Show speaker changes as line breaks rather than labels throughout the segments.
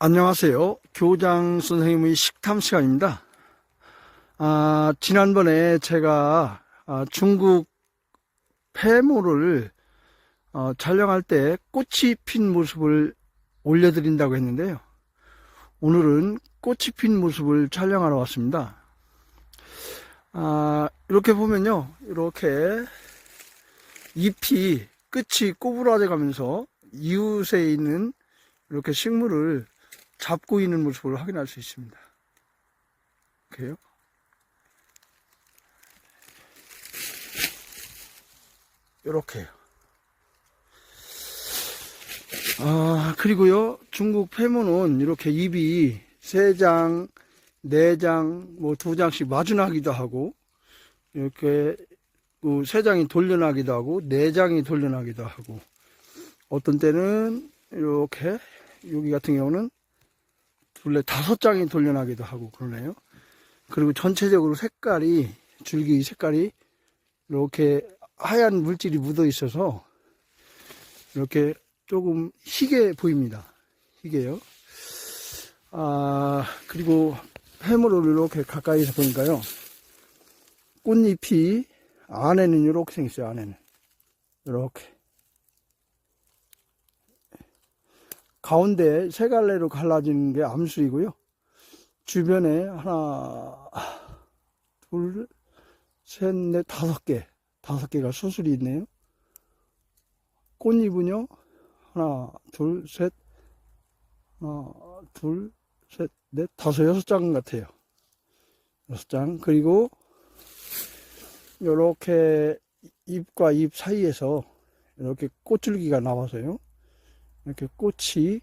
안녕하세요. 교장 선생님의 식탐 시간입니다. 아, 지난번에 제가 아, 중국 폐모를 어, 촬영할 때 꽃이 핀 모습을 올려드린다고 했는데요. 오늘은 꽃이 핀 모습을 촬영하러 왔습니다. 아, 이렇게 보면요. 이렇게 잎이 끝이 꼬부라져 가면서 이웃에 있는 이렇게 식물을 잡고 있는 모습을 확인할 수 있습니다. 이렇게요. 이렇게요. 아, 그리고요, 중국 폐모는 이렇게 입이 세 장, 네 장, 뭐 두 장씩 마주나기도 하고, 이렇게 그세 장이 돌려나기도 하고, 네 장이 돌려나기도 하고, 어떤 때는 이렇게, 여기 같은 경우는 둘레 다섯 장이 돌려나기도 하고 그러네요. 그리고 전체적으로 색깔이, 줄기 색깔이 이렇게 하얀 물질이 묻어 있어서 이렇게 조금 희게 보입니다. 희게요. 아, 그리고 해물을 이렇게 가까이서 보니까요. 꽃잎이 안에는 이렇게 생겼어요, 안에는. 이렇게. 가운데 세 갈래로 갈라지는 게 암술이고요. 주변에 하나, 둘, 셋, 넷, 다섯 개. 다섯 개가 수술이 있네요. 꽃잎은요, 하나, 둘, 셋, 하나, 둘, 셋, 넷, 다섯, 여섯 장 같아요. 여섯 장. 그리고, 요렇게 잎과 잎 사이에서 이렇게 꽃줄기가 나와서요. 이렇게 꽃이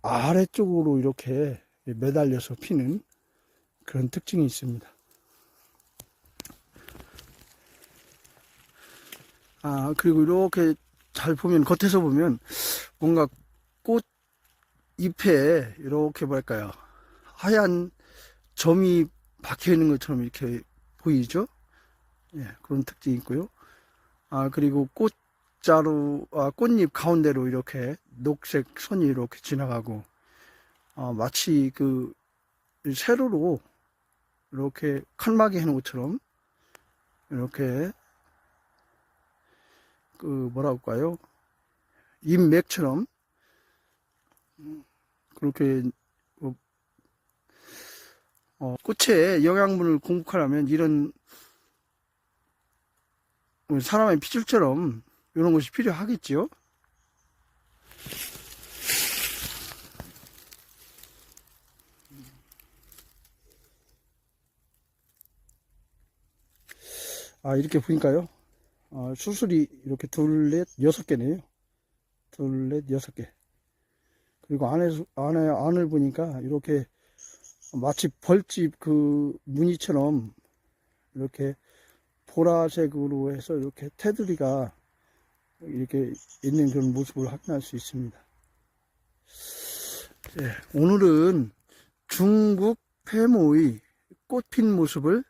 아래쪽으로 이렇게 매달려서 피는 그런 특징이 있습니다. 아, 그리고 이렇게 잘 보면, 겉에서 보면 뭔가 꽃 잎에 이렇게 뭐랄까요. 하얀 점이 박혀 있는 것처럼 이렇게 보이죠? 예, 그런 특징이 있고요. 아, 그리고 꽃 자루, 아, 꽃잎 가운데로 이렇게 녹색 선이 이렇게 지나가고, 아, 마치 그, 세로로 이렇게 칸막이 해놓은 것처럼, 이렇게, 그, 뭐라고 할까요? 잎맥처럼, 음, 그렇게, 어, 어, 꽃에 영양분을 공급하려면 이런, 사람의 피줄처럼 이런 것이 필요하겠지요. 아, 이렇게 보니까요. 아, 수술이 이렇게 둘, 넷, 여섯 개네요. 둘, 넷, 여섯 개. 그리고 안에, 안에, 안을 보니까 이렇게 마치 벌집 그 무늬처럼 이렇게 보라색으로 해서 이렇게 테두리가 이렇게 있는 그런 모습을 확인할 수 있습니다. 네, 오늘은 중국 폐모의 꽃핀 모습을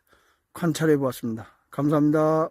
관찰해 보았습니다. 감사합니다.